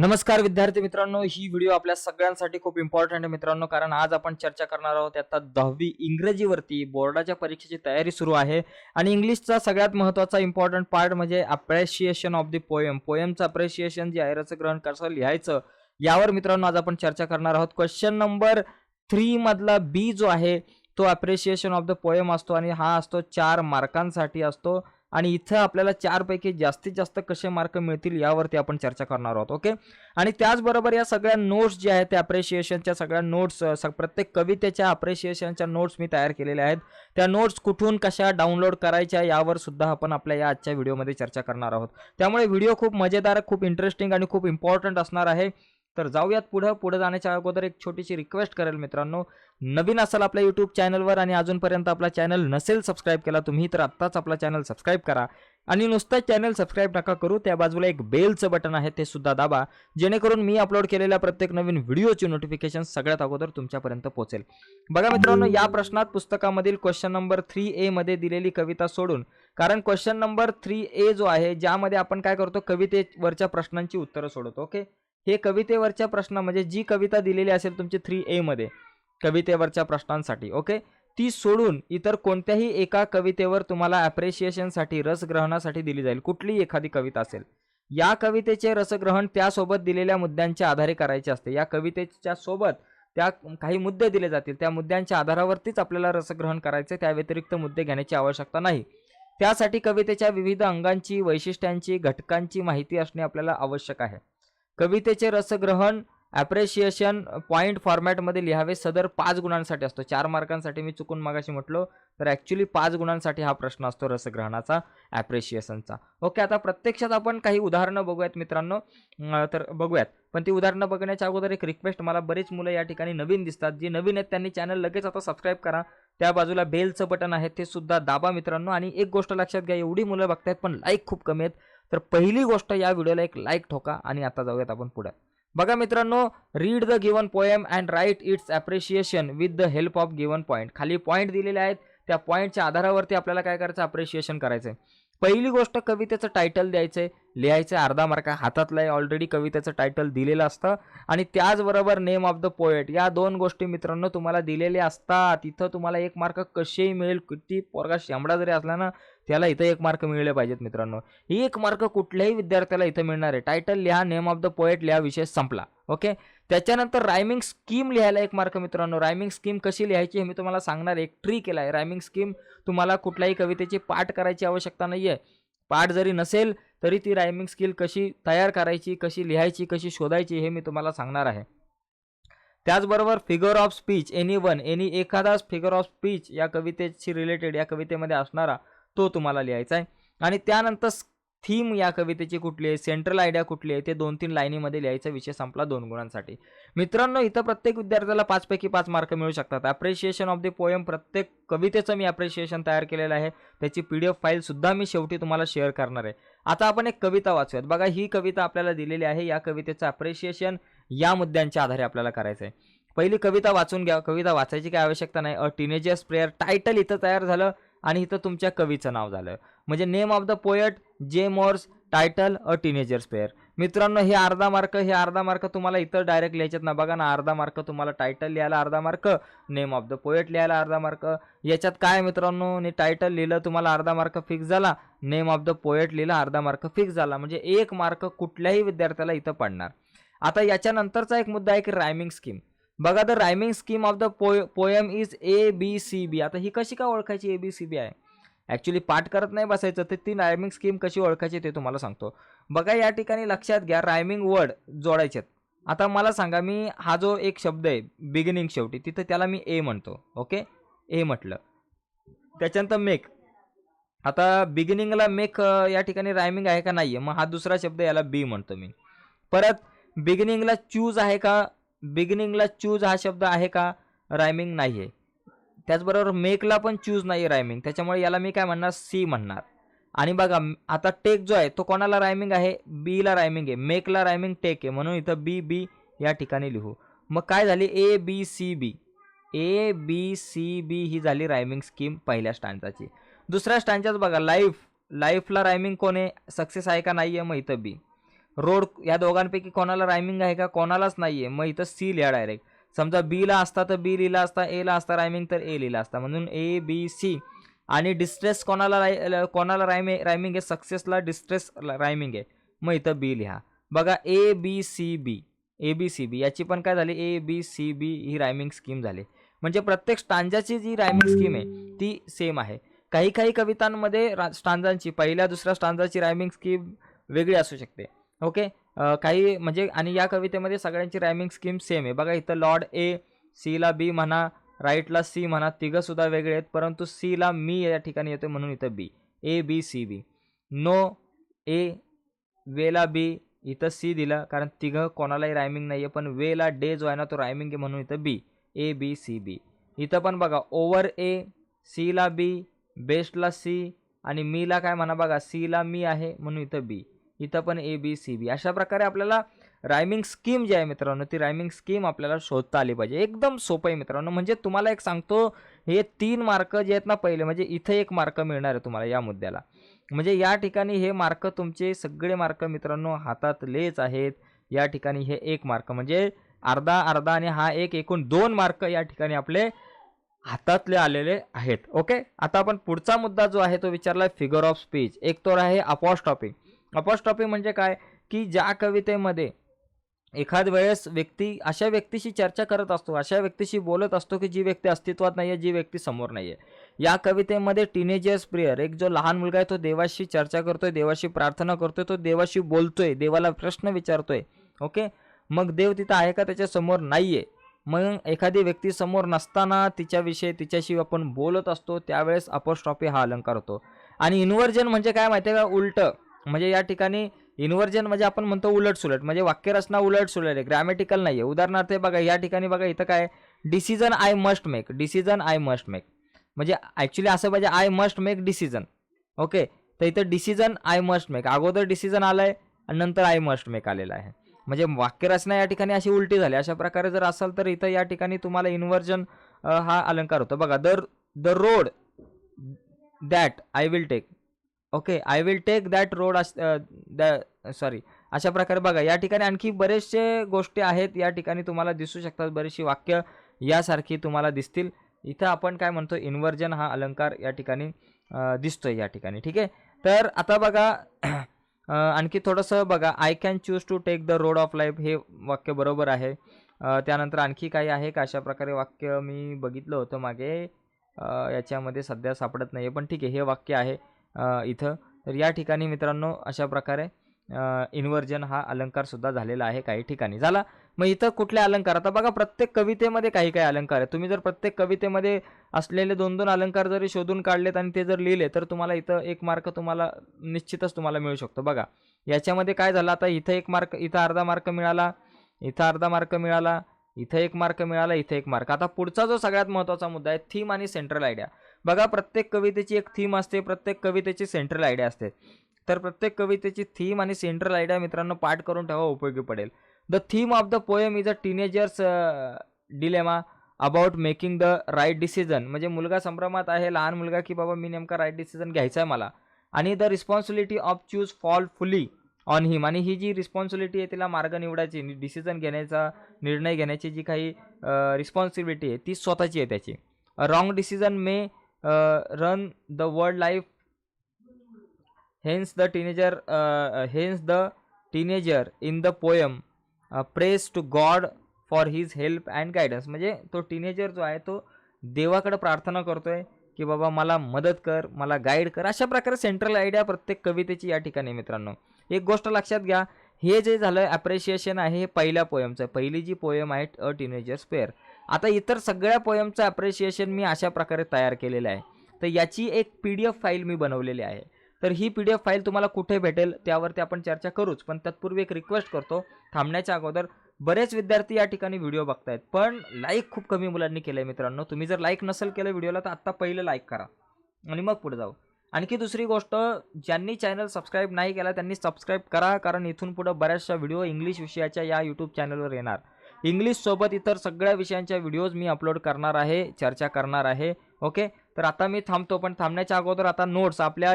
नमस्कार विद्यार्थी मित्रांनो ही व्हिडिओ आपल्या सगळ्यांसाठी खूप इम्पॉर्टंट आहे मित्रांनो कारण आज आपण चर्चा करणार आहोत आता दहावी इंग्रजीवरती बोर्डाच्या परीक्षेची तयारी सुरू आहे. आणि इंग्लिशचा सगळ्यात महत्त्वाचा इम्पॉर्टंट पार्ट म्हणजे अप्रेशिएशन ऑफ द पोएम पोएमचं अप्रेशिएशन जे आहे रसग्रहण कसं लिहायचं यावर मित्रांनो आज आपण चर्चा करणार आहोत. क्वेश्चन नंबर थ्री मधला बी जो आहे तो अप्रिशिएशन ऑफ द पोएम असतो आणि हा असतो चार मार्कांसाठी असतो. आणि इथं आपल्याला चारपैकी जास्तीत जास्त कसे मार्क मिळतील यावरती आपण चर्चा करणार आहोत ओके आणि त्याचबरोबर या सगळ्या नोट्स ज्या आहेत त्या अप्रिशिएशनच्या सगळ्या नोट्स प्रत्येक कवितेच्या अप्रिशिएशनच्या नोट्स मी तयार केलेल्या आहेत. त्या नोट्स कुठून कशा डाउनलोड करायच्या यावर सुद्धा आपण आपल्या या आजच्या व्हिडिओमध्ये चर्चा करणार आहोत. त्यामुळे व्हिडिओ खूप मजेदार खूप इंटरेस्टिंग आणि खूप इम्पॉर्टंट असणार आहे. तर जाऊयात पुढं. पुढे जाण्याच्या अगोदर एक छोटीशी रिक्वेस्ट करेल मित्रांनो. नवीन असाल आपल्या यूट्यूब चॅनलवर आणि अजूनपर्यंत आपला चॅनल नसेल सबस्क्राईब केला तुम्ही तर आत्ताच आपला चॅनल सबस्क्राईब करा. आणि नुसतं चॅनल सबस्क्राईब नका करू त्या बाजूला एक बेलचं बटन आहे ते सुद्धा दाबा. जेणेकरून मी अपलोड केलेल्या प्रत्येक नवीन व्हिडिओची नोटिफिकेशन सगळ्यात अगोदर तुमच्यापर्यंत पोहोचेल. बघा मित्रांनो या प्रश्नात पुस्तकामधील क्वेश्चन नंबर थ्री ए मध्ये दिलेली कविता सोडून. कारण क्वेश्चन नंबर थ्री ए जो आहे ज्यामध्ये आपण काय करतो कवितेवरच्या प्रश्नांची उत्तरं सोडवतो ओके हे कवितेवरच्या प्रश्न म्हणजे जी कविता दिलेली असेल तुमची थ्री एमध्ये कवितेवरच्या प्रश्नांसाठी ओके ती सोडून इतर कोणत्याही एका कवितेवर तुम्हाला ॲप्रिशिएशनसाठी रसग्रहणासाठी दिली जाईल कुठलीही एखादी कविता असेल. या कवितेचे रसग्रहण त्यासोबत दिलेल्या मुद्द्यांच्या आधारे करायचे असते. या कवितेच्या सोबत त्या काही मुद्दे दिले जातील. त्या मुद्द्यांच्या आधारावरतीच आपल्याला रसग्रहण करायचे त्या व्यतिरिक्त मुद्दे घेण्याची आवश्यकता नाही. त्यासाठी कवितेच्या विविध अंगांची वैशिष्ट्यांची घटकांची माहिती असणे आपल्याला आवश्यक आहे. कवितेचे रसग्रहण ॲप्रिशिएशन पॉईंट फॉर्मॅटमध्ये लिहावे सदर पाच गुणांसाठी असतो. चार मार्कांसाठी मी चुकून मागाशी म्हटलो तर ॲक्च्युली पाच गुणांसाठी हा प्रश्न असतो रसग्रहणाचा ॲप्रिशिएशनचा ओके आता प्रत्यक्षात आपण काही उदाहरणं बघूयात मित्रांनो. तर बघूयात. पण ती उदाहरणं बघण्याच्या अगोदर एक रिक्वेस्ट मला बरीच मुलं या ठिकाणी नवीन दिसतात. जी नवीन आहेत त्यांनी चॅनल लगेच आता सबस्क्राईब करा. त्या बाजूला बेलचं बटन आहे ते सुद्धा दाबा मित्रांनो. आणि एक गोष्ट लक्षात घ्या एवढी मुलं बघतायत पण लाईक खूप कमी आहेत. तर पहिली गोष्ट या व्हिडिओला एक लाईक ठोका आणि आता जाऊयात आपण पुढे. बघा मित्रांनो read the given poem and write its appreciation with the help of given point खाली पॉईंट दिलेले आहेत. त्या पॉईंटच्या आधारावरती आपल्याला काय करायचं? अप्रिशिएशन करायचं आहे पहिली गोष्ट कवितेचं टायटल द्यायचं आहे लिहायचं अर्धा मार्का हातातलं आहे ऑलरेडी कवितेचं टायटल दिलेलं असतं. आणि त्याचबरोबर नेम ऑफ द पोएट या दोन गोष्टी मित्रांनो तुम्हाला दिलेल्या असतात. तिथं तुम्हाला एक मार्क कसेही मिळेल किती पोरगा शेंबडा जरी असला ना त्याला इथं एक मार्क मिळले पाहिजेत मित्रांनो. एक मार्क कुठल्याही विद्यार्थ्याला इथं मिळणार आहे. टायटल लिहा नेम ऑफ द पोएट लिहा विषय संपला. ओके त्याच्यानंतर रायमिंग स्कीम लिहायला एक मार्क मित्रांनो. रायमिंग स्कीम कशी लिहायची हे मी तुम्हाला सांगणार. एक ट्री केला आहे. रायमिंग स्कीम तुम्हाला कुठल्याही कवितेची पाठ करायची आवश्यकता नाही आहे पाठ जरी नसेल तरी ती रायमिंग स्किल कशी तयार करायची कशी लिहायची कशी शोधायची हे मी तुम्हाला सांगणार आहे. त्याचबरोबर figure of speech any one any एखादा फिगर ऑफ स्पीच या कवितेशी रिलेटेड या कवितेमध्ये असणारा तो तुम्हाला लिहायचा आहे. आणि त्यानंतर थीम या कवितेची कुठली आहे सेंट्रल आयडिया कुठली आहे ते दोन तीन लाईनीमध्ये लिहायचा विषय संपला दोन गुणांसाठी. मित्रांनो इथं प्रत्येक विद्यार्थ्याला पाचपैकी पाच मार्क मिळू शकतात. ॲप्रिशिएशन ऑफ द पोयम प्रत्येक कवितेचं मी ॲप्रिशिएशन तयार केलेलं आहे. त्याची पी डी एफ फाईलसुद्धा मी शेवटी तुम्हाला शेअर करणार आहे. आता आपण एक कविता वाचूयात. बघा ही कविता आपल्याला दिलेली आहे. या कवितेचं अप्रिशिएशन या मुद्द्यांच्या आधारे आपल्याला करायचं आहे. पहिली कविता वाचून घ्या. कविता वाचायची काही आवश्यकता नाही. अ टीनेजर्स प्रेयर टायटल इथं तयार झालं. आणि इथं तुमच्या कवीचं नाव झालं. म्हणजे name of the poet J Morse title a teenager's prayer मित्रांनो हे अर्धा मार्क हे अर्धा मार्क तुम्हाला इतर डायरेक्ट लिहायच्यात ना बघा ना अर्धा मार्क तुम्हाला टायटल लिहायला अर्धा mark name of the poet लिहायला अर्धा मार्क याच्यात काय मित्रांनो ने टायटल लिहिलं तुम्हाला अर्धा मार्क फिक्स झाला नेम ऑफ द पोएट लिहिला अर्धा मार्क फिक्स झाला. म्हणजे एक मार्क कुठल्याही विद्यार्थ्याला इथं पडणार. आता याच्यानंतरचा एक मुद्दा आहे की रायमिंग स्कीम बघा the rhyming scheme of the po poem is A B C B आता ही कशी का ओळखायची ए बी सी बी आहे? ॲक्च्युली पाठ करत नाही बसायचं तर ती रायमिंग स्कीम कशी ओळखायची ते तुम्हाला सांगतो. बघा या ठिकाणी लक्षात घ्या रायमिंग वर्ड जोडायचेत आता मला सांगा मी हा जो एक शब्द आहे बिगिनिंग शेवटी तिथं त्याला मी ए म्हणतो ओके ए म्हटलं. त्याच्यानंतर मेक आता बिगिनिंगला मेक या ठिकाणी रायमिंग आहे का नाही आहे मग हा दुसरा शब्द याला बी म्हणतो मी. परत बिगिनिंगला चूज आहे का बिगिनिंगला चूज हा शब्द आहे का? रायमिंग नाही आहे त्याचबरोबर मेकला पण चूज नाही रायमिंग त्याच्यामुळे याला मी काय म्हणणार? सी म्हणणार. आणि बघा आता टेक जो आहे तो कोणाला रायमिंग आहे? बीला रायमिंग आहे. मेकला रायमिंग टेक आहे. म्हणून इथं बी बी या ठिकाणी लिहू. मग काय झाली? A B C B A B C B ही झाली रायमिंग स्कीम पहिल्या स्टँडचाची दुसऱ्या स्टँडच्याच बघा लाईफ लाईफला रायमिंग कोण आहे? सक्सेस आहे का नाही आहे मग इथं बी रोड या दोघांपैकी कोणाला रायमिंग आहे का कोणालाच नाही आहे मग इथं सी लिहा डायरेक्ट समजा बीला असता तर बी लिहिला असता एला असता रायमिंग तर ए लिहिला असता. म्हणून ए बी सी आणि डिस्ट्रेस कोणाला राय कोणाला रायमे रायमिंग आहे? सक्सेसला डिस्ट्रेस रायमिंग आहे. मग इथं बी लिहा. बघा ए बी सी बी ए बी सी बी याची पण काय झाली? ए बी सी बी ही रायमिंग स्कीम झाली. म्हणजे प्रत्येक स्टांजाची जी रायमिंग स्कीम आहे ती सेम आहे. काही काही कवितांमध्ये रा स्टांजांची पहिल्या दुसऱ्या स्टांजाची रायमिंग स्कीम वेगळी असू शकते. ओके? काही म्हणजे आणि या कवितेमध्ये सगळ्यांची रायमिंग स्कीम सेम आहे. बघा इथं लॉर्ड ए सीला बी म्हणा राईटला सी म्हणा तिघंसुद्धा वेगळे आहेत परंतु सीला मी या ठिकाणी येतो म्हणून इथं बी ए बी सी बी नो ए वेला बी इथं सी दिलं कारण तिघं कोणालाही रायमिंग नाही आहे पण वेला डे जो आहे ना तो रायमिंग आहे म्हणून इथं बी ए बी सी बी इथं पण बघा ओवर ए सीला बी बेस्टला सी आणि मीला काय म्हणा बघा सीला मी आहे म्हणून इथं बी इथं पण ए बी सी बी अशा प्रकारे आपल्याला रायमिंग स्कीम जी आहे मित्रांनो ती रायमिंग स्कीम आपल्याला शोधता आली पाहिजे. एकदम सोपं आहे मित्रांनो. म्हणजे तुम्हाला एक सांगतो हे तीन मार्क जे आहेत ना पहिले म्हणजे इथं एक मार्क मिळणार आहे तुम्हाला या मुद्द्याला. म्हणजे या ठिकाणी हे मार्क तुमचे सगळे मार्क मित्रांनो हातातलेच आहेत. या ठिकाणी हे एक मार्क म्हणजे अर्धा अर्धा आणि हा एक एकूण दोन मार्क या ठिकाणी आपले हातातले आलेले आहेत. ओके? आता आपण पुढचा मुद्दा जो आहे तो विचारला फिगर ऑफ स्पीच एक तर आहे अपॉस्टॉपी अपॉस्ट्रॉफी म्हणजे काय? की ज्या कवितेमध्ये एखाद वेळेस व्यक्ती अशा व्यक्तीशी चर्चा करत असतो अशा व्यक्तीशी बोलत असतो की जी व्यक्ती अस्तित्वात नाही आहे जी व्यक्ती समोर नाही आहे या कवितेमध्ये टीनेजर्स प्रेयर एक जो लहान मुलगा आहे तो देवाशी चर्चा करतोय देवाशी प्रार्थना करतोय तो देवाशी बोलतोय देवाला प्रश्न विचारतोय ओके? मग देव तिथं आहे का त्याच्यासमोर नाही आहे मग एखादी व्यक्ती समोर नसताना तिच्याविषयी तिच्याशी आपण बोलत असतो त्यावेळेस अपोस्ट्रॉफी हा अलंकार होतो. आणि इन्व्हर्जन म्हणजे काय माहिती आहे का? उलटं. म्हणजे या ठिकाणी इन्व्हर्जन म्हणजे आपण म्हणतो उलट सुलट म्हणजे वाक्यरचना उलट सुलट आहे ग्रॅमॅटिकल नाही आहे उदाहरणार्थ हे बघा या ठिकाणी बघा इथं काय decision I must make decision I must make म्हणजे ॲक्च्युली असं पाहिजे I must make decision okay तर इथं डिसिजन आय मस्ट मेक अगोदर डिसिजन आलं आहे आणि नंतर आय मस्ट मेक आलेलं आहे. म्हणजे वाक्यरचना या ठिकाणी अशी उलटी झाली. अशा प्रकारे जर असाल तर इथं या ठिकाणी तुम्हाला इन्व्हर्जन हा अलंकार होतो. बघा there the road that I will take okay I will take that road the sorry अशा प्रकारे बघा या ठिकाणी आणखी बरेचसे गोष्टी आहेत या ठिकाणी तुम्हाला दिसू शकतात बरीचशी वाक्य यासारखी तुम्हाला दिसतील. इथं आपण काय म्हणतो इन्व्हर्जन हा अलंकार या ठिकाणी दिसतोय या ठिकाणी ठीक आहे? तर आता बघा आणखी थोडंसं बघा I can choose to take the road of life हे वाक्य बरोबर आहे. त्यानंतर आणखी काही आहे का? अशा प्रकारे वाक्य मी बघितलं होतं मागे. याच्यामध्ये सध्या सापडत नाही आहे पण ठीक आहे हे वाक्य आहे. इथं. तर या ठिकाणी मित्रांनो अशा प्रकारे इन्व्हर्जन हा अलंकारसुद्धा झालेला आहे काही ठिकाणी. झाला? मग इथं कुठले अलंकार? आता बघा प्रत्येक कवितेमध्ये काही काही अलंकार आहे तुम्ही जर प्रत्येक कवितेमध्ये असलेले दोन दोन अलंकार जरी शोधून काढलेत आणि ते जर लिहिले तर तुम्हाला इथं एक मार्क तुम्हाला निश्चितच तुम्हाला मिळू शकतो. बघा याच्यामध्ये काय झालं? आता इथं एक मार्क इथं अर्धा मार्क मिळाला इथं अर्धा मार्क मिळाला इथं एक मार्क मिळाला इथं एक मार्क आता पुढचा जो सगळ्यात महत्त्वाचा मुद्दा आहे थीम आणि सेंट्रल आयडिया बघा प्रत्येक कवितेची एक थीम असते प्रत्येक कवितेची सेंट्रल आयडिया असते. तर प्रत्येक कवितेची थीम आणि सेंट्रल आयडिया मित्रांनो पाठ करून ठेवा उपयोगी पडेल. The theme of the poem is a teenager's dilemma about making the right decision म्हणजे मुलगा संभ्रमात आहे लहान मुलगा की बाबा मी नेमका राईट डिसिजन घ्यायचा आहे मला. आणि the responsibility of choose fall fully on him आणि ही जी रिस्पॉन्सिबिलिटी आहे तिला मार्ग निवडायची डिसिजन घेण्याचा निर्णय घेण्याची जी काही uh, रिस्पॉन्सिबिलिटी आहे ती स्वतःची आहे त्याची. Wrong decision may run the world life hence the teenager hence the teenager in the poem prays to God for his help and guidance म्हणजे तो टीनेजर जो आहे तो देवाकडे प्रार्थना करतोय की बाबा मला मदत कर मला गाईड कर. अशा प्रकारे सेंट्रल आयडिया प्रत्येक कवितेची या ठिकाणी मित्रांनो. एक गोष्ट लक्षात घ्या हे जे झालं ॲप्रिशिएशन आहे हे पहिल्या पोयमचं पहिली जी पोयम आहे अ टीनेजर्स पेअर आता इतर सगळ्या पोयमचं ॲप्रिशिएशन मी अशा प्रकारे तयार केलेलं आहे. तर याची एक पी डी एफ फाईल मी बनवलेली आहे. तर ही पी डी एफ फाईल तुम्हाला कुठे भेटेल त्यावरती आपण चर्चा करूच. पण तत्पूर्वी एक रिक्वेस्ट करतो. थांबण्याच्या अगोदर बरेच विद्यार्थी या ठिकाणी व्हिडिओ बघतायत. पण लाईक खूप कमी मुलांनी केलं आहे मित्रांनो. तुम्ही जर लाईक नसेल केलं व्हिडिओला तर आत्ता पहिलं लाईक करा. आणि मग पुढे जाऊ. आणखी दुसरी गोष्ट ज्यांनी चॅनल सबस्क्राईब नाही केला त्यांनी सबस्क्राईब करा. कारण इथून पुढं बऱ्याचशा व्हिडिओ इंग्लिश विषयाच्या या यूट्यूब चॅनलवर येणार. इंग्लिशसोबत इतर सगळ्या विषयांच्या व्हिडिओज मी अपलोड करणार आहे चर्चा करणार आहे ओके तर आता मी थांबतो पण थांबण्याच्या अगोदर आता नोट्स आपल्या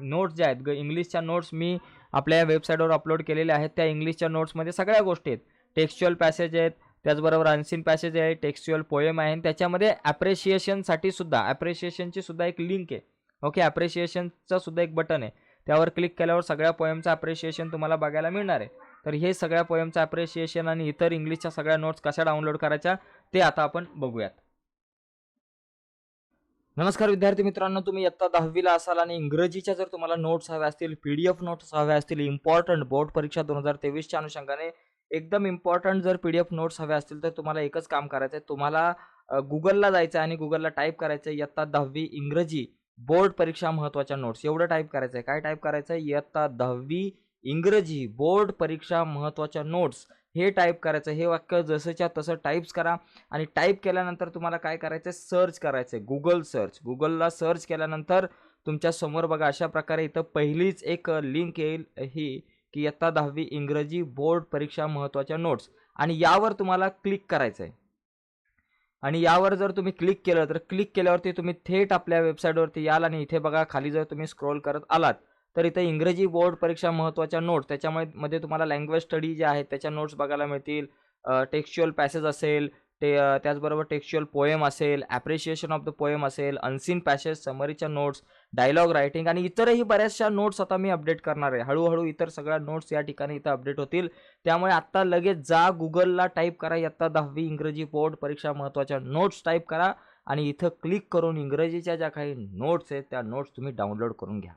नोट्स ज्या आहेत ग इंग्लिशच्या नोट्स मी आपल्या या वेबसाईटवर अपलोड केलेल्या आहेत. त्या इंग्लिशच्या नोट्समध्ये सगळ्या गोष्टी आहेत. टेक्स्च्युअल पॅसेज आहेत त्याचबरोबर अनसीन पॅसेज आहे टेक्स्च्युअल पोएम आहे आणि त्याच्यामध्ये ॲप्रिशिएशनसाठी सुद्धा ॲप्रिशिएशनची सुद्धा एक लिंक आहे. ओके ॲप्रिशिएशनचं सुद्धा एक बटन आहे. त्यावर क्लिक केल्यावर सगळ्या पोयमचं ॲप्रिशिएशन तुम्हाला बघायला मिळणार आहे. तर हे सगळ्या पोयमचं ॲप्रिशिएशन आणि इतर इंग्लिशच्या सगळ्या नोट्स कशा डाउनलोड करायच्या ते आता आपण बघूयात. नमस्कार विद्यार्थी मित्रांनो तुम्ही इयत्ता दहावीला असाल आणि इंग्रजीच्या जर तुम्हाला नोट्स हव्या असतील पी डी एफ नोट्स हव्या असतील इम्पॉर्टंट बोर्ड परीक्षा दोन हजार तेवीसच्या अनुषंगाने एकदम इम्पॉर्टंट जर पी डी एफ नोट्स हव्या असतील तर तुम्हाला एकच काम करायचं आहे तुम्हाला गुगलला जायचं आहे आणि गुगलला टाईप करायचं आहे इयत्ता दहावी इंग्रजी. बोर्ड परीक्षा महत्त्वाच्या नोट्स एवढं टाईप करायचं आहे काय टाईप करायचं आहे इयत्ता दहावी इंग्रजी बोर्ड परीक्षा महत्त्वाच्या नोट्स हे टाईप करायचं हे वाक्य जसंच्या तसं टाईप्स करा. आणि टाईप केल्यानंतर तुम्हाला काय करायचं आहे सर्च करायचं आहे गुगल सर्च गुगलला सर्च केल्यानंतर तुमच्यासमोर बघा अशा प्रकारे इथं पहिलीच एक लिंक येईल ही की इयत्ता दहावी इंग्रजी बोर्ड परीक्षा महत्त्वाच्या नोट्स आणि यावर तुम्हाला क्लिक करायचं आहे आणि यावर जर तुम्ही क्लिक केलं तर क्लिक केल्यावरती तुम्ही थेट आपल्या वेबसाईटवरती याल आणि इथे बघा खाली जर तुम्ही स्क्रोल करत आलात तर इथं इंग्रजी बोर्ड परीक्षा महत्त्वाच्या नोट्स त्याच्यामुळे मध्ये तुम्हाला लँग्वेज स्टडी जे आहेत त्याच्या नोट्स बघायला मिळतील टेक्स्च्युअल पॅसेज असेल ते त्याचबरोबर टेक्स्च्युअल पोएम असेल ॲप्रिशिएशन ऑफ द पोएम असेल अनसीन पॅसेज समरीच्या नोट्स डायलॉग रायटिंग आणि इतरही बऱ्याचशा नोट्स आता मी अपडेट करणार आहे. हळूहळू इतर सगळ्या नोट्स या ठिकाणी इथं अपडेट होतील. त्यामुळे आत्ता लगेच जा गुगलला टाईप करा इयत्ता दहावी इंग्रजी बोर्ड परीक्षा महत्त्वाच्या नोट्स टाईप करा आणि इथं क्लिक करून इंग्रजीच्या ज्या काही नोट्स आहेत त्या नोट्स तुम्ही डाउनलोड करून घ्या.